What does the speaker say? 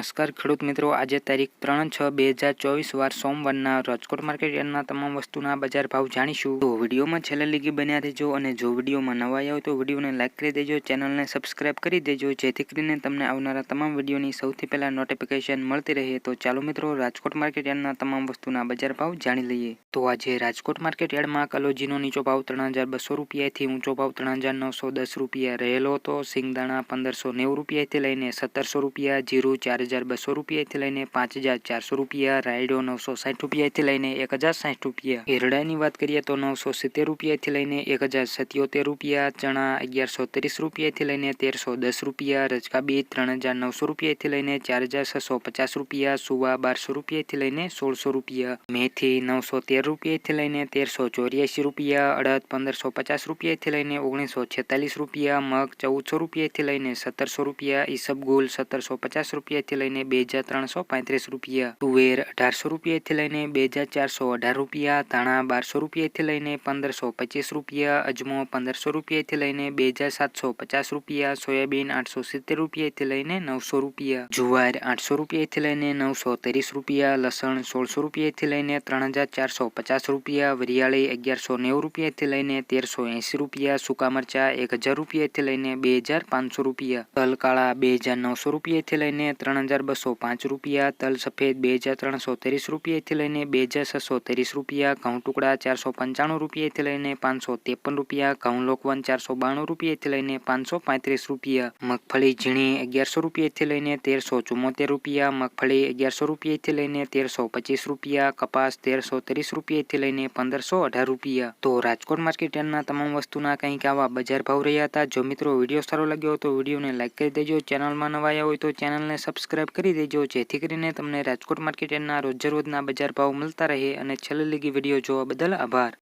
નમસ્કાર ખેડૂત મિત્રો, આજે તારીખ ત્રણ છ બે હજાર ચોવીસ વાર સોમવારના રાજકોટ માર્કેટ યાર્ડના તમામ વસ્તુના બજાર ભાવ જાણીશું. તો વિડીયોમાં છેલ્લે લીગી બન્યા રહેજો અને જો વિડીયોમાં નવા આવ્યા તો વિડીયોને લાઇક કરી દેજો, ચેનલને સબસ્ક્રાઇબ કરી દેજો, જેથી કરીને તમને આવનારા તમામ વિડીયોની સૌથી પહેલાં નોટિફિકેશન મળતી રહે. તો ચાલો મિત્રો, રાજકોટ માર્કેટ યાર્ડના તમામ વસ્તુના બજાર ભાવ જાણી લઈએ. તો આજે રાજકોટ માર્કેટ યાર્ડમાં કલોજીનો નીચો ભાવ ત્રણ હજાર બસો રૂપિયાથી ઊંચો ભાવ ત્રણ હજાર નવસો દસ રૂપિયા રહેલો હતો. સિંગદાણા પંદરસો નેવું રૂપિયાથી લઈને સત્તરસો રૂપિયા, જીરું ચાર હજાર બસો રૂપિયાથી લઈને પાંચ હજાર ચારસો રૂપિયા રાયડો નવસો સાઠ રૂપિયાથી લઈને એક હજાર સાઠ રૂપિયા એરડાની વાત કરીએ તો નવસો સિત્તેર રૂપિયાથી લઈને એક હજાર સત્યોતેર રૂપિયા ચણા અગિયારસો ત્રીસ રૂપિયાથી લઈને તેરસો દસ રૂપિયા રજકા બીજ ત્રણ હજાર નવસો રૂપિયાથી લઈને ચાર હજાર છસો પચાસ રૂપિયા સુવા બારસો રૂપિયાથી લઈને સોળસો રૂપિયા મેથી નવસો તેર રૂપિયાથી લઈને તેરસો ચોર્યાસી રૂપિયા અડદ પંદરસો પચાસ રૂપિયાથી લઈને ઓગણીસો છેતાલીસ રૂપિયા મગ ચૌદસો રૂપિયાથી લઈને સત્તરસો રૂપિયા ઈસબગુલ સત્તરસો પચાસ રૂપિયાથી લઈને બે હજાર ત્રણસો પાંત્રીસ રૂપિયા તુવેર અઢારસો રૂપિયાથી લઈને બે હજાર ચારસો અઢાર રૂપિયા ધાણા બારસો રૂપિયાથી લઈને પંદરસો પચીસ રૂપિયા અજમો પંદરસો રૂપિયાથી લઈને બે હજાર સાતસો પચાસ રૂપિયા સોયાબીન આઠસો સિત્તેર રૂપિયાથી લઈને નવસો રૂપિયા જુવાર આઠસો રૂપિયાથી લઈને નવસો ત્રીસ રૂપિયા લસણ સોળસો રૂપિયાથી લઈને ત્રણ હજાર ચારસો પચાસ રૂપિયા વરિયાળી અગિયારસો નેવું રૂપિયાથી લઈને તેરસો એંસી રૂપિયા સૂકા મરચા એક હજાર રૂપિયાથી લઈને બે હજાર પાંચસો રૂપિયા તલ કાળા બે હજાર નવસો રૂપિયાથી લઈને ત્રણ હજાર બસો પાંચ રૂપિયા તલ સફેદ બે હજાર ત્રણસો ત્રીસ રૂપિયાથી લઈને બે હજાર છસો ત્રીસ રૂપિયા ઘઉં ટુકડા ચારસો પંચાણું રૂપિયાથી લઈને પાંચસો ત્રેપન રૂપિયા ઘઉં લોકવન ચારસો બાણું રૂપિયાથી લઈને પાંચસો પાંત્રીસ રૂપિયા મગફળી ઝીણી અગિયારસો રૂપિયાથી લઈને તેરસો ચુમ્મોતેર રૂપિયા મગફળી અગિયારસો રૂપિયાથી લઈને તેરસો પચીસ રૂપિયા કપાસ તેરસો ત્રીસ રૂપિયાથી લઈને પંદરસો અઢાર રૂપિયા તો રાજકોટ માર્કેટ યાર્ડના તમામ વસ્તુના કંઈક આવા બજાર ભાવ રહ્યા હતા જો મિત્રો વિડીયો સારો લાગ્યો હોય તો વિડીયોને લાઇક કરી દેજો ચેનલમાં નવા આવ્યા હોય તો ચેનલને સબસ્ક્રાઇબ કરી દેજો, જેથી કરીને તમને રાજકોટ માર્કેટ યાર્ડના રોજના બજાર ભાવ મળતા રહે અને છેલ્લે લીગી વીડિયો જોવા બદલ આભાર.